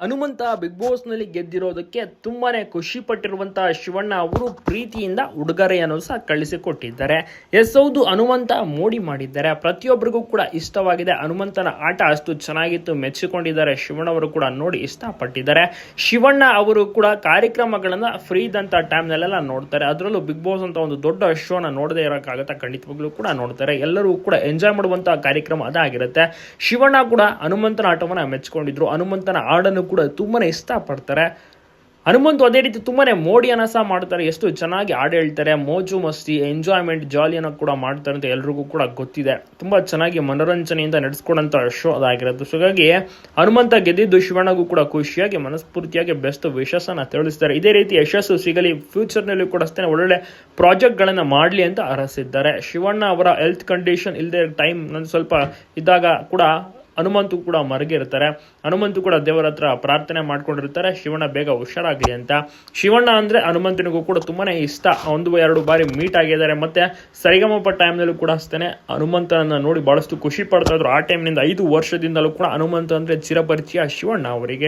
Hanumantha big ಬಾಸ್ನಲ್ಲಿ ಗೆದ್ದಿರೋದಕ್ಕೆ ತುಂಬಾನೇ ಖುಷಿ ಪಟ್ಟಿರುವಂತಹ ಶಿವಣ್ಣ ಅವರು ಪ್ರೀತಿಯಿಂದ ಉಡುಗೊರೆಯನ್ನು ಸಹ ಕಳಿಸಿಕೊಟ್ಟಿದ್ದಾರೆ. ಎಸ್ ಹೌದು, ಹನುಮಂತ ಮೋಡಿ ಮಾಡಿದ್ದಾರೆ. ಪ್ರತಿಯೊಬ್ಬರಿಗೂ ಕೂಡ ಇಷ್ಟವಾಗಿದೆ. ಹನುಮಂತನ ಆಟ ಅಷ್ಟು ಚೆನ್ನಾಗಿತ್ತು, ಮೆಚ್ಚಿಕೊಂಡಿದ್ದಾರೆ. ಶಿವಣ್ಣ ಅವರು ಕೂಡ ನೋಡಿ ಇಷ್ಟಪಟ್ಟಿದ್ದಾರೆ. ಶಿವಣ್ಣ ಅವರು ಕೂಡ ಕಾರ್ಯಕ್ರಮಗಳನ್ನ ಫ್ರೀ ಇದ್ದಂತ ಟೈಮ್ನಲ್ಲೆಲ್ಲ ನೋಡ್ತಾರೆ. ಅದರಲ್ಲೂ ಬಿಗ್ ಬಾಸ್ ಅಂತ ಒಂದು ದೊಡ್ಡ ಶೋನ ನೋಡದೇ ಇರೋಕ್ಕಾಗತ್ತ ಖಂಡಿತವಾಗ್ಲೂ ಕೂಡ ನೋಡ್ತಾರೆ. ಎಲ್ಲರೂ ಕೂಡ ಎಂಜಾಯ್ ಮಾಡುವಂತಹ ಕಾರ್ಯಕ್ರಮ ಅದಾಗಿರುತ್ತೆ. ಶಿವಣ್ಣ ಕೂಡ ಹನುಮಂತನ ಆಟವನ್ನ ಮೆಚ್ಚಿಕೊಂಡಿದ್ರು. ಹನುಮಂತನ ಹಾಡನ್ನು ಕೂಡ ತುಂಬಾ ಇಷ್ಟಪಡ್ತಾರೆ. ಹನುಮಂತು ಅದೇ ರೀತಿ ತುಂಬಾ ಮೋಡಿಯನ್ನು ಸಹ ಮಾಡ್ತಾರೆ. ಎಷ್ಟು ಚೆನ್ನಾಗಿ ಹಾಡು ಹೇಳ್ತಾರೆ ಮೋಜು ಮಸ್ತಿ ಎಂಜಾಯ್ಮೆಂಟ್ ಜಾಲಿಯನ್ನು ಕೂಡ ಮಾಡ್ತಾರೆ ಅಂತ ಎಲ್ರಿಗೂ ಕೂಡ ಗೊತ್ತಿದೆ. ತುಂಬಾ ಚೆನ್ನಾಗಿ ಮನೋರಂಜನೆಯಿಂದ ನಡೆಸ್ಕೊಡಂತ ಶೋ ಅದಾಗಿರೋದು. ಸೊ ಹಾಗಾಗಿ ಹನುಮಂತ ಗೆದ್ದಿದ್ದು ಶಿವಣ್ಣಗೂ ಕೂಡ ಖುಷಿಯಾಗಿ, ಮನಸ್ಫೂರ್ತಿಯಾಗಿ ಬೆಸ್ಟ್ ವಿಶಸ್ಸನ್ನು ತಿಳಿಸ್ತಾರೆ. ಇದೇ ರೀತಿ ಯಶಸ್ಸು ಸಿಗಲಿ ಫ್ಯೂಚರ್ನಲ್ಲಿ ಕೂಡ ಅಷ್ಟೇ ಒಳ್ಳೊಳ್ಳೆ ಪ್ರಾಜೆಕ್ಟ್ಗಳನ್ನು ಮಾಡಲಿ ಅಂತ ಅರಸಿದ್ದಾರೆ. ಶಿವಣ್ಣ ಅವರ ಹೆಲ್ತ್ ಕಂಡೀಷನ್ ಇಲ್ಲದೆ ಟೈಮ್ ನಂದು ಸ್ವಲ್ಪ ಇದ್ದಾಗ ಕೂಡ ಹನುಮಂತು ಕೂಡ ಮರಗಿರ್ತಾರೆ. ಹನುಮಂತು ಕೂಡ ದೇವರ ಹತ್ರ ಪ್ರಾರ್ಥನೆ ಮಾಡ್ಕೊಂಡಿರ್ತಾರೆ. ಶಿವಣ್ಣ ಬೇಗ ಹುಷಾರಾಗಲಿ ಅಂತ. ಶಿವಣ್ಣ ಅಂದ್ರೆ ಹನುಮಂತನಿಗೂ ಕೂಡ ತುಂಬಾನೇ ಇಷ್ಟ. ಒಂದು ಎರಡು ಬಾರಿ ಮೀಟ್ ಆಗಿದ್ದಾರೆ. ಮತ್ತೆ ಸರಿಗಮಪ ಟೈಮ್ನಲ್ಲೂ ಕೂಡ ಅಷ್ಟೇ ಹನುಮಂತನನ್ನು ನೋಡಿ ಬಹಳಷ್ಟು ಖುಷಿ ಪಡ್ತಾ ಇದ್ರು. ಆ ಟೈಮ್ನಿಂದ ಐದು ವರ್ಷದಿಂದಲೂ ಕೂಡ ಹನುಮಂತ ಅಂದ್ರೆ ಚಿರಪರಿಚಯ ಶಿವಣ್ಣ ಅವರಿಗೆ.